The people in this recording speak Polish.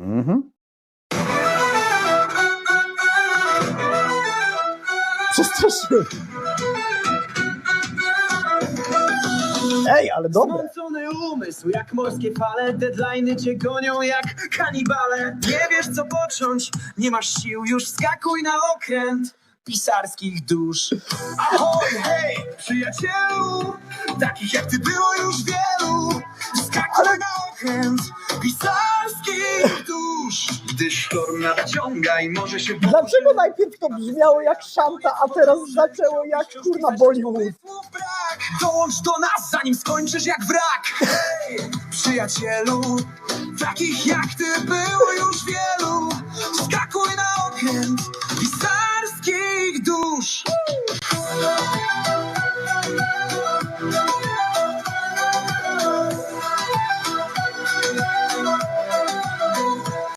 Mhm. Przestraszyłem. Ej, ale dobre. Zmącony umysł, jak morskie fale, deadliny cię gonią jak kanibale. Nie wiesz co począć, nie masz sił, już skakuj na okręt pisarskich dusz. Ahoj, hej, przyjacielu, takich jak ty było już wielu. Skakuj na okręt pisarskich gdy sztorm nadciąga i może się... Dlaczego najpierw to brzmiało jak szanta, a teraz zaczęło jak kurna Bollywood? Dołącz do nas, zanim skończysz jak wrak! Hej, przyjacielu, takich jak ty było już wielu. Skakuj na okręt pisarskich dusz.